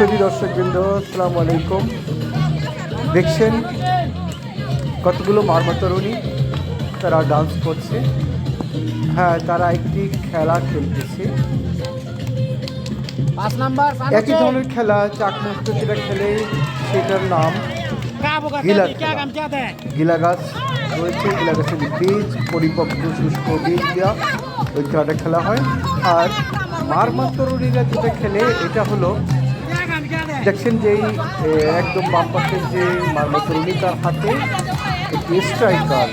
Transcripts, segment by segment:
সুপ্রিয় দর্শক বৃন্দ আসসালামু আলাইকুম। দেখছেন কতগুলো মারমাতরণী তারা ডান্স করছে। হ্যাঁ তারা একটি খেলা খেলতেছে। একই ধরনের খেলা চাকমুক্ত যেটা খেলে সেটার নাম গিলা গিলা গাছ রয়েছে গিলা গাছের বীজ পরিপক্ক শুষ্ক বীজ দেওয়া ওই খেলাটা খেলা হয়। আর মারমাতরণীরা যেটা খেলে এটা হলো দেখছেন এ, একদম বাম যে মারমা তরুণী তার হাতে একটি স্ট্রাইকার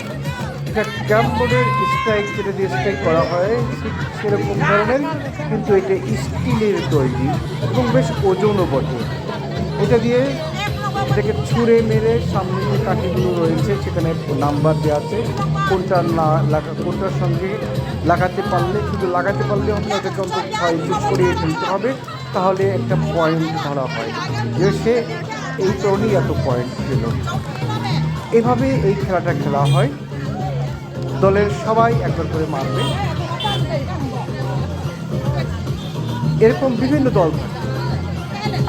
এটা ক্যাম্পবোর্ডের স্ট্রাইক যেটা দিয়ে স্ট্রাইক করা হয় সেরকম ধরনের কিন্তু এটা স্টিলের তৈরি এবং বেশ ওজনও বটে। এটা দিয়ে এটাকে ছুঁড়ে মেরে সামনে যে কাঠিগুলো রয়েছে সেখানে নাম্বার দেওয়া আছে কোনটা না লাগা কোনটার সঙ্গে লাগাতে পারলে শুধু লাগাতে পারলে এটাকে অন্তত ছয় ইঞ্চি ছড়িয়ে ফেলতে হবে। তাহলে একটা পয়েন্ট ধরা হয় যে সে এই তরুণই এত পয়েন্ট পেল। এভাবে এই খেলাটা খেলা হয়। দলের সবাই একবার করে মারবে। এরকম বিভিন্ন দল থাকে।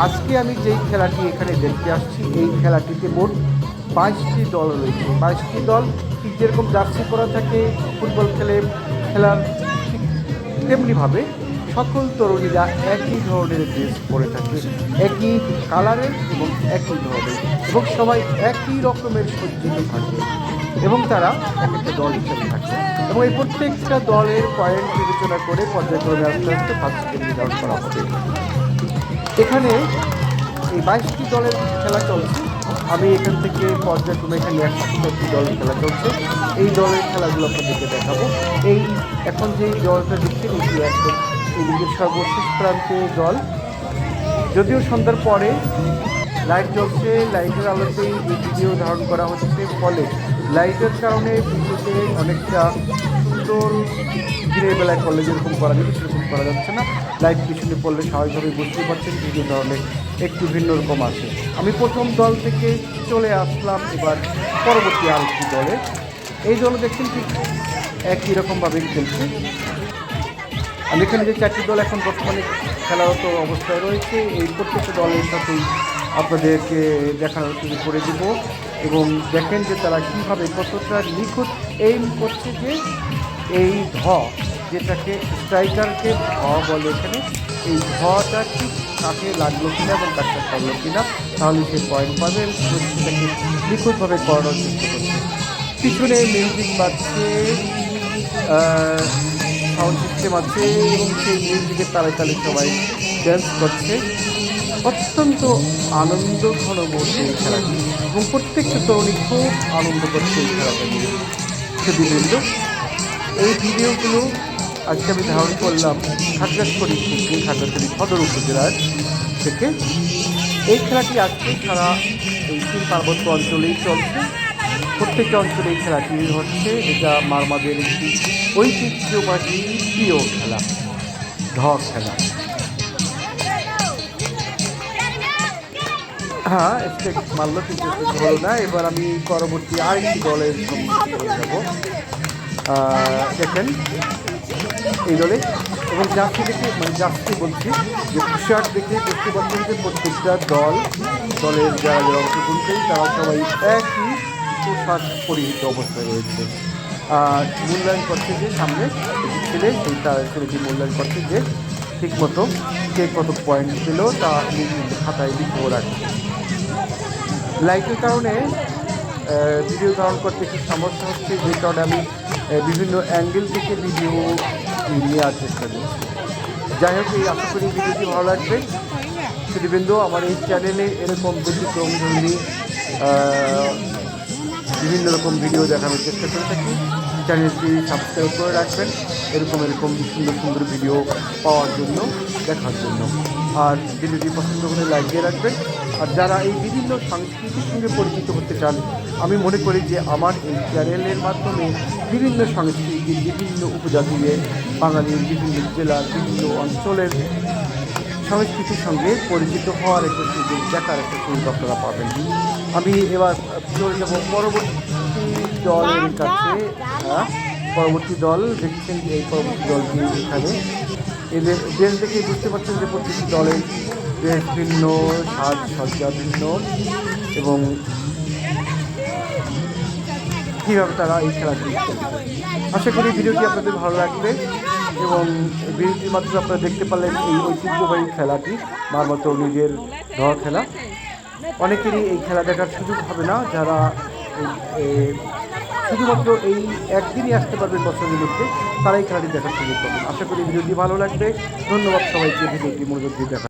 আজকে আমি যেই খেলাটি এখানে দেখতে আসছি, এই খেলাটিতে মোট বাইশটি দল রয়েছে। বাইশটি দল ঠিক যেরকম জার্সি করা থাকে, ফুটবল খেলে, খেলার ঠিক তেমনিভাবে সকল তরুণীরা একই ধরনের ড্রেস পরে থাকে, একই কালারের এবং একই ধরনের, এবং সবাই একই রকমের সজ্জিত থাকে, এবং তারা এক একটা দল হিসেবে থাকে। এবং এই প্রত্যেকটা দলের পয়েন্ট বিবেচনা করে পর্যায়ক্রমে আস্তে আস্তে ফার্স্ট নির্ধারণ করা হবে। এখানে এই বাইশটি দলের খেলা চলছে। আমি এখান থেকে পর্যায়ক্রমে এখানে একটি দলের খেলা চলছে। এই দলের খেলাগুলো আপনাদেরকে দেখাবো। এই এখন যে দলটা দেখছেন এটি একদম এদিকে সর্বশেষ প্রান্তে দল যদিও সন্ধ্যার পরে লাইট জ্বলছে, লাইটের আলোতেই এই ভিডিও ধারণ করা হচ্ছে। ফলে লাইটের কারণে ভিডিওতে অনেকটা সুন্দর দিনের বেলায় করলে যেরকম করা যাবে, সেরকম করা যাচ্ছে না। লাইট পিছনে পড়লে স্বাভাবিকভাবে বুঝতে পারছেন, ভিডিও ধরনের একটু ভিন্ন রকম আছে। আমি প্রথম দল থেকে চলে আসলাম, এবার পরবর্তী আরেকটি দলে। এই দল দেখছেন ঠিক একই রকমভাবে খেলছে। আমি এখানে যে চারটি দল এখন বর্তমানে খেলারত অবস্থায় রয়েছে, এই প্রত্যেকটা দলের সাথেই আপনাদেরকে দেখানোর শুরু করে দেব এবং দেখেন যে তারা কীভাবে কতটা নিখুঁত। এইম করছে যে এই ধ যেটাকে স্ট্রাইকারকে ধ বলে এখানে। এই ধটা ঠিক কাকে লাগল কিনা এবং কাজটা করল কিনা, তাহলে সে পয়েন্ট পাবে সেটাকে নিখুঁতভাবে করানোর চেষ্টা করছে। পিছনে মিউজিক বাজছে সাউন্ড সিস্টেম আছে এবং সেই মিউজিকের তালে তালে সবাই ড্যান্স করছে। অত্যন্ত আনন্দ ঘন মুহূর্তে এই খেলাটি, এবং প্রত্যেকটা তরুণী খুব আনন্দ করছে এই খেলাটা নিয়ে। সুদীবৃন্দ এই ভিডিওগুলো আজকে আমি ধারণ করলাম খাগড়াছড়ি থেকে, খাগড়াছড়ি সদর উপজেলার থেকে। এই খেলাটি আজকে সারা এই পার্বত্য অঞ্চলেই চলছে। প্রত্যেকটা অঞ্চলে এই খেলাটি হচ্ছে, এটা মারমাদের একটি ঐতিহ্যবাহী প্রিয় খেলা ধ খেলা। হ্যাঁ স্টেক মারলো, কিন্তু হলো না। এবার আমি পরবর্তী আরেকটি দলের সম্মুখীন যাব। দেখেন, এই দলে। এবং জার্সি দেখে মানে জার্সি বলছি, যে পোশাক দেখে বুঝতে যে প্রত্যেকটা দল, দলের যারা যারা অংশগ্রহণকারী তারা সবাই একই পোশাক পরিহিত অবস্থায় রয়েছে। মূল্যায়ন করছে যে সামনে ছেলে সেই তার ছেলেটি মূল্যায়ন করছে যে ঠিকমতো কে কত পয়েন্ট পেল তা খাতায় লিখেও রাখছে লাইটের কারণে ভিডিও ধারণ করতে একটু সমস্যা হচ্ছে যে কারণে আমি বিভিন্ন অ্যাঙ্গেল থেকে ভিডিও নেওয়ার চেষ্টা করছি। যাই হোক এই আশা করি ভিডিওটি ভালো লাগবে। সুদীবৃন্দ আমার এই চ্যানেলে এরকম ব্যতিক্রম আহ, বিভিন্ন রকম ভিডিও দেখানোর চেষ্টা করে থাকি। চ্যানেলটি সাবস্ক্রাইব করে রাখবেন। এরকম এরকম সুন্দর সুন্দর ভিডিও পাওয়ার জন্য, দেখার জন্য। আর ভিডিওটি পছন্দ করে লাইক দিয়ে রাখবেন। আর যারা এই বিভিন্ন সংস্কৃতির সঙ্গে পরিচিত হতে চান, আমি মনে করি যে আমার এই চ্যানেলের মাধ্যমে বিভিন্ন সংস্কৃতির বিভিন্ন উপজাতির বাঙালির বিভিন্ন জেলার, বিভিন্ন অঞ্চলের সংস্কৃতির সঙ্গে পরিচিত হওয়ার একটা সুযোগ, দেখার একটা সুযোগ আপনারা পাবেন। আমি এবার চলে যাব পরবর্তী দলের কাছে হ্যাঁ, পরবর্তী দল দেখছেন এই পরবর্তী দলটি এখানে। এদের দেশ দেখে বুঝতে পারছেন যে প্রত্যেকটি দলের বেশ ভিন্ন সাজসজ্জা ভিন্ন এবং কীভাবে তারা এই খেলাটি খেলছে। আশা করি ভিডিওটি আপনাদের ভালো লাগবে এবং ভিডিওটির মাধ্যমে আপনারা দেখতে পারলেন এই ঐতিহ্যবাহী খেলাটি মারমতো নিজের ধর খেলা। অনেকেরই এই খেলা দেখার সুযোগ হবে না, যারা শুধুমাত্র এই একদিনই আসতে পারবে বছরের মধ্যে, তারাই খেলাটি দেখার সুযোগ পাবেন। আশা করি ভিডিওটি ভালো লাগবে। ধন্যবাদ সবাইকে, ভিডিওটি মনোযোগ দিয়ে দেখা